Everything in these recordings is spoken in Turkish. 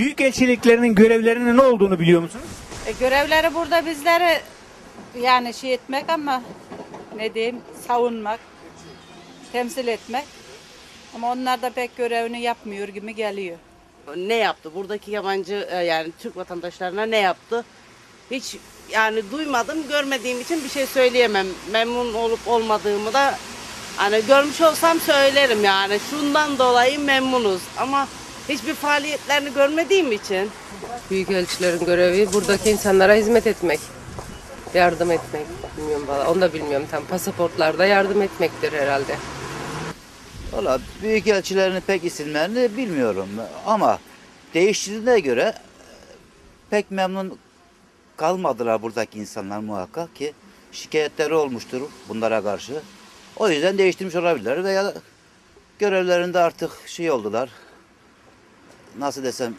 Büyükelçiliklerinin görevlerinin ne olduğunu biliyor musunuz? E, görevleri burada bizleri yani şey etmek ama ne diyeyim savunmak, temsil etmek. Ama onlar da pek görevini yapmıyor gibi geliyor. ne yaptı? Buradaki yabancı e, yani Türk vatandaşlarına ne yaptı? Hiç yani duymadım, görmediğim için bir şey söyleyemem. Memnun olup olmadığımı da hani görmüş olsam söylerim yani. Şundan dolayı memnunuz ama hiçbir faaliyetlerini görmediğim için Büyükelçilerin görevi buradaki insanlara hizmet etmek. Yardım etmek. Bilmiyorum valla. Onu da bilmiyorum tam. Pasaportlarda yardım etmektir herhalde. Valla büyükelçilerin pek isimlerini bilmiyorum ama değiştirdiğine göre e, pek memnun kalmadılar buradaki insanlar muhakkak ki şikayetleri olmuştur bunlara karşı. O yüzden değiştirmiş olabilirler veya görevlerinde artık şey oldular. Nasıl desem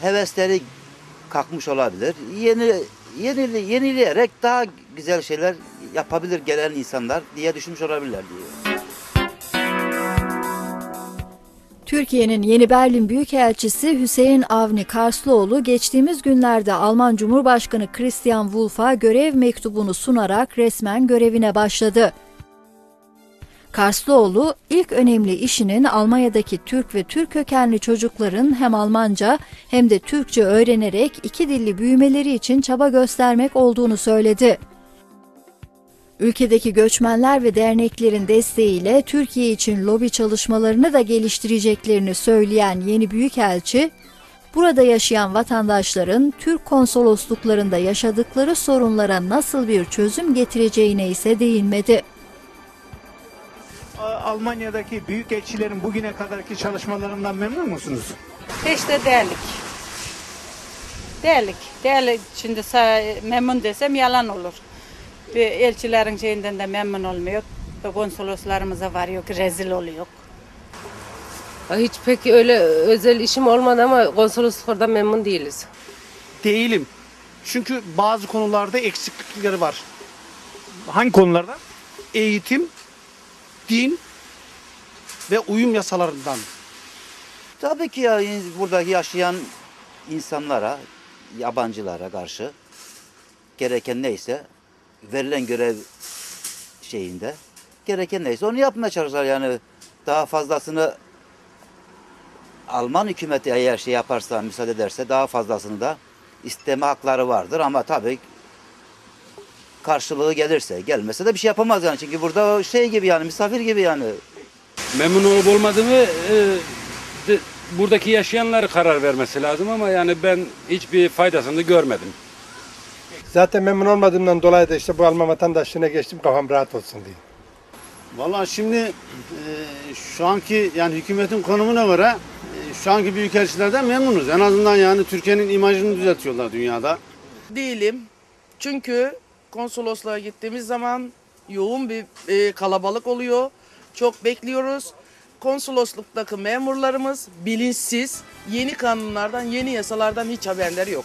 hevesleri kalkmış olabilir. Yeni yenili, yenileyerek daha güzel şeyler yapabilir gelen insanlar diye düşünmüş olabilirler diye. Türkiye'nin Yeni Berlin Büyükelçisi Hüseyin Avni Karslıoğlu geçtiğimiz günlerde Alman Cumhurbaşkanı Christian Wulff'a görev mektubunu sunarak resmen görevine başladı. Karslıoğlu ilk önemli işinin Almanya'daki Türk ve Türk kökenli çocukların hem Almanca hem de Türkçe öğrenerek iki dilli büyümeleri için çaba göstermek olduğunu söyledi. Ülkedeki göçmenler ve derneklerin desteğiyle Türkiye için lobi çalışmalarını da geliştireceklerini söyleyen yeni büyükelçi, burada yaşayan vatandaşların Türk konsolosluklarında yaşadıkları sorunlara nasıl bir çözüm getireceğine ise değinmedi. Almanya'daki büyükelçilerin bugüne kadarki çalışmalarından memnun musunuz? Hiç de değerlik. Değerlik. Değerlik. Şimdi sa- memnun desem yalan olur. Bir elçilerin şeyinden de memnun olmuyor. Konsoloslarımıza var yok, rezil oluyor. Ha, Hiç pek öyle özel işim olmadı ama konsolosluklardan memnun değiliz. Değilim. Çünkü bazı konularda eksiklikleri var. Hangi konularda? Eğitim, din ve uyum yasalarından. Tabii ki ya buradaki yaşayan insanlara, yabancılara karşı gereken neyse verilen görev şeyinde gereken neyse onu yapmaya çalışırlar yani daha fazlasını Alman hükümeti eğer şey yaparsa müsaade ederse daha fazlasını da isteme hakları vardır ama tabii karşılığı gelirse gelmese de bir şey yapamaz yani çünkü burada şey gibi yani misafir gibi yani memnun olup olmadığımı e, de- buradaki yaşayanlar karar vermesi lazım ama yani ben hiçbir faydasını görmedim. Zaten memnun olmadığımdan dolayı da işte bu Alman vatandaşlığına geçtim kafam rahat olsun diye. Vallahi şimdi e, şu anki yani hükümetin konumuna göre e, şu anki büyükelçilerden memnunuz. En azından yani Türkiye'nin imajını düzeltiyorlar dünyada. Değilim. Çünkü konsolosluğa gittiğimiz zaman yoğun bir e, kalabalık oluyor. Çok bekliyoruz. Konsolosluktaki memurlarımız bilinçsiz, yeni kanunlardan, yeni yasalardan hiç haberleri yok.